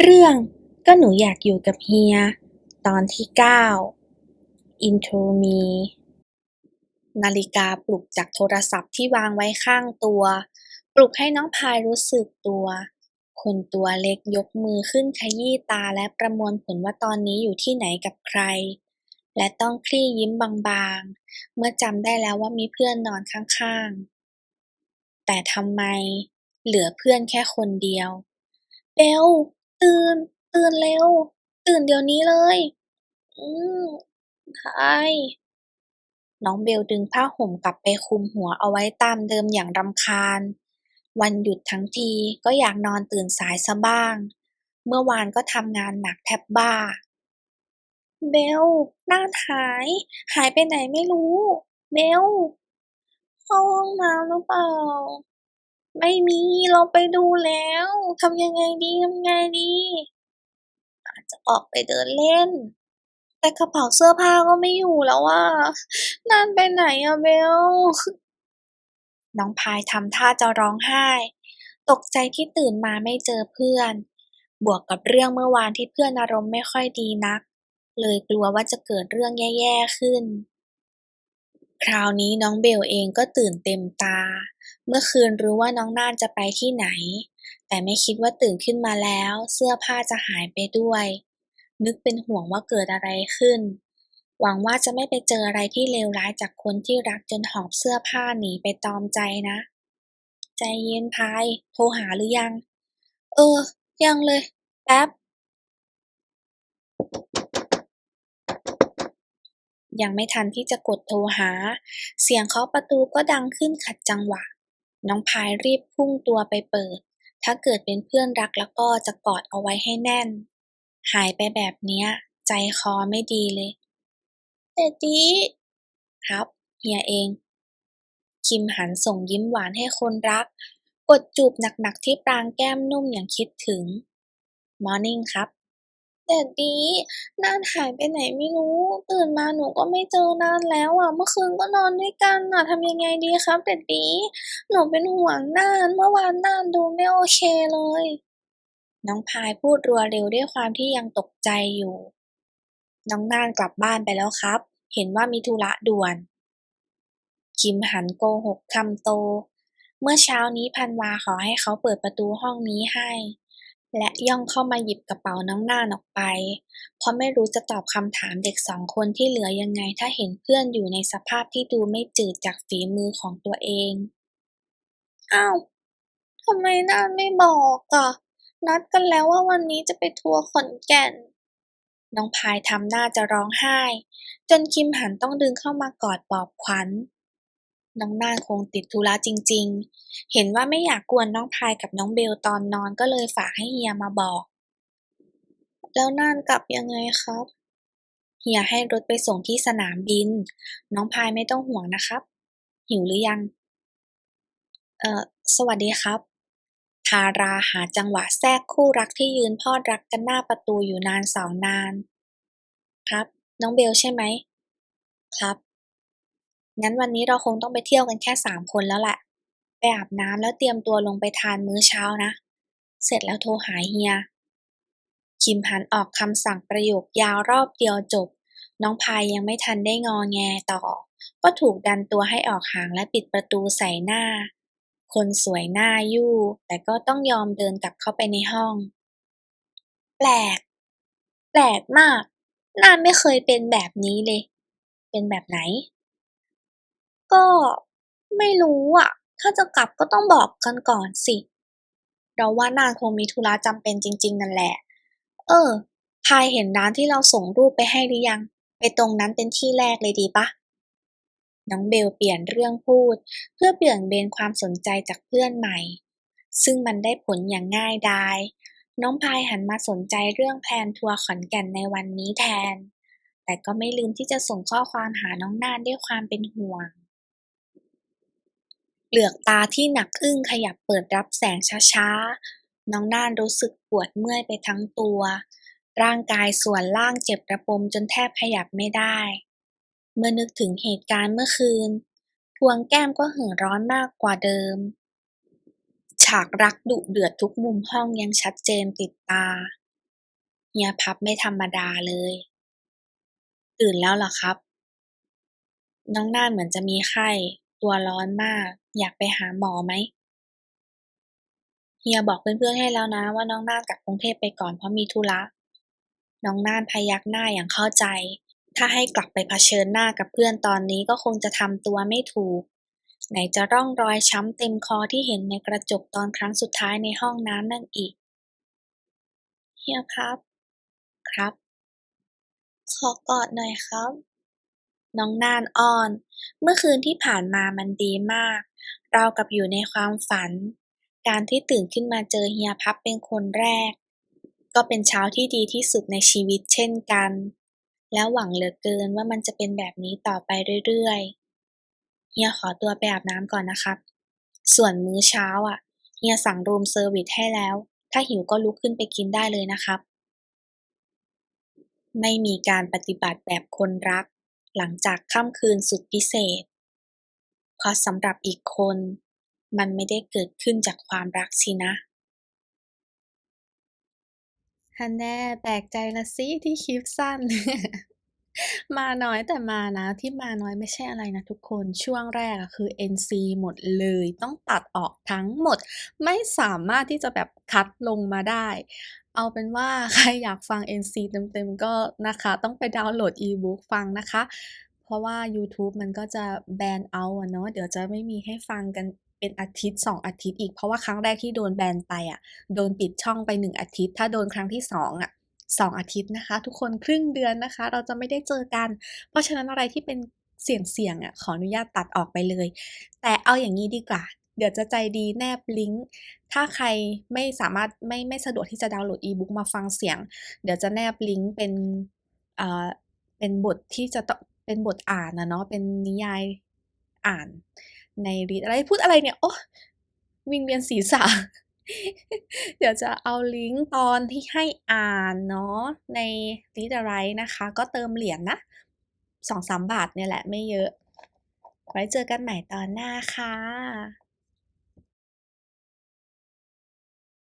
เรื่องก็หนูอยากอยู่กับเฮีย ตอนที่เก้า Intro me นาฬิกาปลุกจากโทรศัพท์ที่วางไว้ข้างตัว ปลุกให้น้องพายรู้สึกตัว คนตัวเล็กยกมือขึ้นขยี้ตาและประมวลผลว่าตอนนี้อยู่ที่ไหนกับใคร และต้องคลี่ยิ้มบางๆ เมื่อจำได้แล้วว่ามีเพื่อนนอนข้างๆ แต่ทำไมเหลือเพื่อนแค่คนเดียว เบล ตื่น ตื่นเร็ว ตื่นเดี๋ยวนี้เลย อืมพายน้องเบลดึงผ้าห่มกลับไปคลุมหัวเอาไว้ตามเดิมอย่างรำคาญ วันหยุดทั้งทีก็อยากนอนตื่นสายซะบ้าง เมื่อวานก็ทำงานหนักแทบบ้า เบลน่าหาย หายไปไหนไม่รู้ เบลเข้าห้องน้ำหรือเปล่า ไม่มีเราไปดูแล้วทำยังไงดีทำยังไงดี อาจจะออกไปเดินเล่น แต่กระเป๋าเสื้อผ้าก็ไม่อยู่แล้วอะนั่นไปไหนอะเบลน้องพายทำท่าจะร้องไห้ ตกใจที่ตื่นมาไม่เจอเพื่อน บวกกับเรื่องเมื่อวานที่เพื่อนอารมณ์ไม่ค่อยดีนัก เลยกลัวว่าจะเกิดเรื่องแย่ๆขึ้น คราวนี้น้องเบลเองก็ตื่นเต็มตา เมื่อคืนรู้ว่าน้องน่านจะไปที่ไหน แต่ไม่คิดว่าตื่นขึ้นมาแล้ว เสื้อผ้าจะหายไปด้วย นึกเป็นห่วงว่าเกิดอะไรขึ้น หวังว่าจะไม่ไปเจออะไรที่เลวร้ายจากคนที่รักจนหอบเสื้อผ้าหนีไปตอมใจนะ ใจเย็นพาย โทรหาหรือยัง เออ ยังเลย แป๊บ ยังไม่ทันที่จะกดโทรหา เสียงเคาะประตูก็ดังขึ้นขัดจังหวะ น้องพายรีบพุ่งตัวไปเปิด ถ้าเกิดเป็นเพื่อนรักแล้วก็จะกอดเอาไว้ให้แน่น หายไปแบบเนี้ย ใจคอไม่ดีเลยแต่ดีครับเฮียเอง คิมหันส่งยิ้มหวานให้คนรัก กดจูบหนักๆที่ปรางแก้มนุ่มอย่างคิดถึง มอร์นิ่งครับ แต่ดีน่านหายไปไหนไม่รู้ ตื่นมาหนูก็ไม่เจอนานแล้วอะ เมื่อคืนก็นอนด้วยกันอะทำยังไงดีครับแต่ดี หนูเป็นห่วงน่านเมื่อวานน่านดูไม่โอเคเลย น้องพายพูดรัวเร็วด้วยความที่ยังตกใจอยู่ น้องน่านกลับบ้านไปแล้วครับ เห็นว่ามีธุระด่วน คิมหันโกหกคำโต เมื่อเช้านี้พันวาขอให้เขาเปิดประตูห้องนี้ให้ และย่องเข้ามาหยิบกระเป๋าน้องน่านออกไป เพราะไม่รู้จะตอบคำถามเด็กสองคนที่เหลือยังไงถ้าเห็นเพื่อนอยู่ในสภาพที่ดูไม่จืดจากฝีมือของตัวเอง อ้าวทำไมน่านไม่บอกอะ นัดกันแล้วว่าวันนี้จะไปทัวร์ขอนแก่น น้องพายทำหน้าจะร้องไห้ จนคิมหันต้องดึงเข้ามากอดปลอบขวัญ น้องน่านคงติดธุระจริง ๆ เห็นว่าไม่อยากกวนน้องพายกับน้องเบลตอนนอนก็เลยฝากให้เฮียมาบอก แล้วน่านกลับยังไงครับ เฮียให้รถไปส่งที่สนามบิน น้องพายไม่ต้องห่วงนะครับ หิวหรือยัง เอ่อ สวัสดีครับทาราหาจังหวะแทรกคู่รักที่ยืนพลอดรักกันหน้าประตูอยู่นานสองนาน ครับ น้องเบลใช่ไหม ครับ งั้นวันนี้เราคงต้องไปเที่ยวกันแค่สามคนแล้วแหละไปอาบน้ำแล้วเตรียมตัวลงไปทานมื้อเช้านะ เสร็จแล้วโทรหาเฮีย คิมหันออกคำสั่งประโยคยาวรอบเดียวจบ น้องพายยังไม่ทันได้งอแงต่อ ก็ถูกดันตัวให้ออกห่างและปิดประตูใส่หน้า คนสวยหน้ายู่ แต่ก็ต้องยอมเดินกลับเข้าไปในห้อง แปลก แปลกมากน่าไม่เคยเป็นแบบนี้เลย เป็นแบบไหน ก็ไม่รู้อะ ถ้าจะกลับก็ต้องบอกกันก่อนสิ เราว่าน่านคงมีธุระจำเป็นจริง ๆ นั่นแหละ เออ พายเห็นร้านที่เราส่งรูปไปให้หรือยัง ไปตรงนั้นเป็นที่แรกเลยดีปะน้องเบลเปลี่ยนเรื่องพูด เพื่อเบี่ยงเบนความสนใจจากเพื่อนใหม่ ซึ่งมันได้ผลอย่างง่ายดายน้องพายหันมาสนใจเรื่องแพลนทัวร์ขอนแก่นในวันนี้แทน แต่ก็ไม่ลืมที่จะส่งข้อความหาน้องนานด้วยความเป็นห่วง เปลือกตาที่หนักอึ้งขยับเปิดรับแสงช้าๆ น้องน่านรู้สึกปวดเมื่อยไปทั้งตัว ร่างกายส่วนล่างเจ็บระบมจนแทบขยับไม่ได้ เมื่อนึกถึงเหตุการณ์เมื่อคืน พวงแก้มก็เห่อร้อนมากกว่าเดิม ฉากรักดุเดือดทุกมุมห้องยังชัดเจนติดตา เฮียพับไม่ธรรมดาเลย ตื่นแล้วเหรอครับ น้องน่านเหมือนจะมีไข้ ตัวร้อนมาก อยากไปหาหมอไหม เฮียบอกเพื่อนๆให้แล้วนะว่าน้องน่านกลับกรุงเทพไปก่อนเพราะมีธุระ น้องน่านพยักหน้าอย่างเข้าใจ ถ้าให้กลับไปเผชิญหน้ากับเพื่อนตอนนี้ก็คงจะทำตัวไม่ถูก ไหนจะร่องรอยช้ำเต็มคอที่เห็นในกระจกตอนครั้งสุดท้ายในห้องน้ำนั่นอีก เฮียครับ ครับ ขอกอดหน่อยครับ น้องน่านอ้อน เมื่อคืนที่ผ่านมามันดีมาก เรากับอยู่ในความฝัน การที่ตื่นขึ้นมาเจอเฮียพับเป็นคนแรก ก็เป็นเช้าที่ดีที่สุดในชีวิตเช่นกัน แล้วหวังเหลือเกินว่ามันจะเป็นแบบนี้ต่อไปเรื่อยๆ เฮียขอตัวไปอาบน้ำก่อนนะครับ ส่วนมื้อเช้าอะ เฮียสั่งรูมเซอร์วิสให้แล้ว ถ้าหิวก็ลุกขึ้นไปกินได้เลยนะครับไม่มีการปฏิบัติแบบคนรัก หลังจากค่ำคืนสุดพิเศษ เพราะสำหรับอีกคน มันไม่ได้เกิดขึ้นจากความรักสินะฮันแน่แปลกใจละสิที่คลิปสั้น มาน้อยแต่มานะ ที่มาน้อยไม่ใช่อะไรนะทุกคนช่วงแรกอะคือ NC หมดเลยต้องตัดออกทั้งหมด ไม่สามารถที่จะแบบคัดลงมาได้ เอาเป็นว่าใครอยากฟัง NC เต็มๆก็นะคะ ต้องไปดาวน์โหลดอีบุ๊กฟังนะคะ เพราะว่ายูทูบมันก็จะแบนเอาอะเนาะเดี๋ยวจะไม่มีให้ฟังกันเป็นอาทิตย์ 2 อาทิตย์อีก เพราะว่าครั้งแรกที่โดนแบนไปอะโดนปิดช่องไป 1 อาทิตย์ ถ้าโดนครั้งที่ 2อะ2อาทิตย์นะคะ ทุกคนครึ่งเดือนนะคะ เราจะไม่ได้เจอกัน เพราะฉะนั้นอะไรที่เป็นเสี่ยงๆอะขออนุญาตตัดออกไปเลย แต่เอาอย่างงี้ดีกว่า เดี๋ยวจะใจดีแนบลิงก์ ถ้าใครไม่สามารถไม่ไม่สะดวกที่จะดาวน์โหลดอีบุ๊กมาฟังเสียง เดี๋ยวจะแนบลิงก์เป็นอ่าเป็นบทที่จะต้องเป็นบทอ่านอะเนาะ เป็นนิยายอ่านใน read อะไรพูดอะไรเนี่ย โอ๊ยวิงเวียนศีรษะ เดี๋ยวจะเอาลิงก์ตอนที่ให้อ่านเนาะใน read a write นะคะ ก็เติมเหรียญนะ2-3บาทเนี่ยแหละไม่เยอะ ไว้เจอกันใหม่ตอนหน้าค่ะ